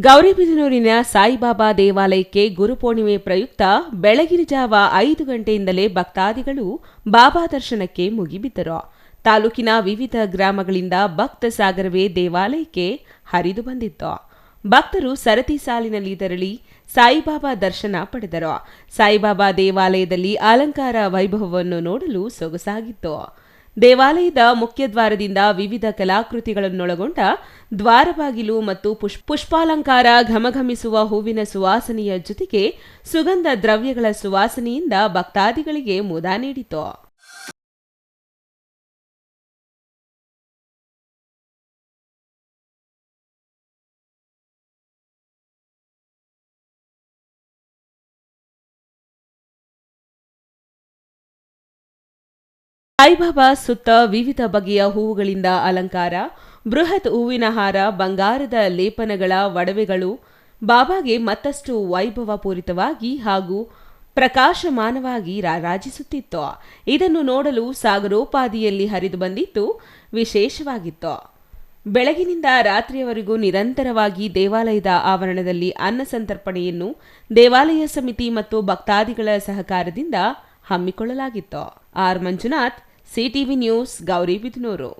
ಗೌರಿಬಿದನೂರಿನ ಸಾಯಿಬಾಬಾ ದೇವಾಲಯಕ್ಕೆ ಗುರುಪೂರ್ಣಿಮೆ ಪ್ರಯುಕ್ತ ಬೆಳಗಿನ ಜಾವ ಐದು ಗಂಟೆಯಿಂದಲೇ ಭಕ್ತಾದಿಗಳು ಬಾಬಾ ದರ್ಶನಕ್ಕೆ ಮುಗಿಬಿದ್ದರು. ತಾಲೂಕಿನ ವಿವಿಧ ಗ್ರಾಮಗಳಿಂದ ಭಕ್ತ ಸಾಗರವೇ ದೇವಾಲಯಕ್ಕೆ ಹರಿದು ಬಂದಿತ್ತು. ಭಕ್ತರು ಸರತಿ ಸಾಲಿನಲ್ಲಿ ತೆರಳಿ ಸಾಯಿಬಾಬಾ ದರ್ಶನ ಪಡೆದರು. ಸಾಯಿಬಾಬಾ ದೇವಾಲಯದಲ್ಲಿ ಅಲಂಕಾರ ವೈಭವವನ್ನು ನೋಡಲು ಸೊಗಸಾಗಿತ್ತು. ದೇವಾಲಯದ ಮುಖ್ಯ ದ್ವಾರದಿಂದ ವಿವಿಧ ಕಲಾಕೃತಿಗಳನ್ನೊಳಗೊಂಡ ದ್ವಾರಬಾಗಿಲು ಮತ್ತು ಪುಷ್, ಪುಷ್ಪಾಲಂಕಾರ ಘಮಘಮಿಸುವ ಹೂವಿನ ಸುವಾಸನೆಯ ಜೊತೆಗೆ ಸುಗಂಧ ದ್ರವ್ಯಗಳ ಸುವಾಸನೆಯಿಂದ ಭಕ್ತಾದಿಗಳಿಗೆ ಮುದ ನೀಡಿತು. ಸಾಯಿಬಾಬಾ ಸುತ್ತ ವಿವಿಧ ಬಗೆಯ ಹೂವುಗಳಿಂದ ಅಲಂಕಾರ, ಬೃಹತ್ ಹೂವಿನ ಹಾರ, ಬಂಗಾರದ ಲೇಪನಗಳ ಒಡವೆಗಳು, ಬಾಬಾಗೆ ಮತ್ತಷ್ಟು ವೈಭವಪೂರಿತವಾಗಿ ಹಾಗೂ ಪ್ರಕಾಶಮಾನವಾಗಿ ರಾರಾಜಿಸುತ್ತಿತ್ತು ಇದನ್ನು ನೋಡಲು ಸಾಗರೋಪಾದಿಯಲ್ಲಿ ಹರಿದು ಬಂದಿತ್ತು ವಿಶೇಷವಾಗಿತ್ತು. ಬೆಳಗಿನಿಂದ ರಾತ್ರಿಯವರೆಗೂ ನಿರಂತರವಾಗಿ ದೇವಾಲಯದ ಆವರಣದಲ್ಲಿ ಅನ್ನ ಸಂತರ್ಪಣೆಯನ್ನು ದೇವಾಲಯ ಸಮಿತಿ ಮತ್ತು ಭಕ್ತಾದಿಗಳ ಸಹಕಾರದಿಂದ ಹಮ್ಮಿಕೊಳ್ಳಲಾಗಿತ್ತು. R Manjunath CTV news Gauribidanur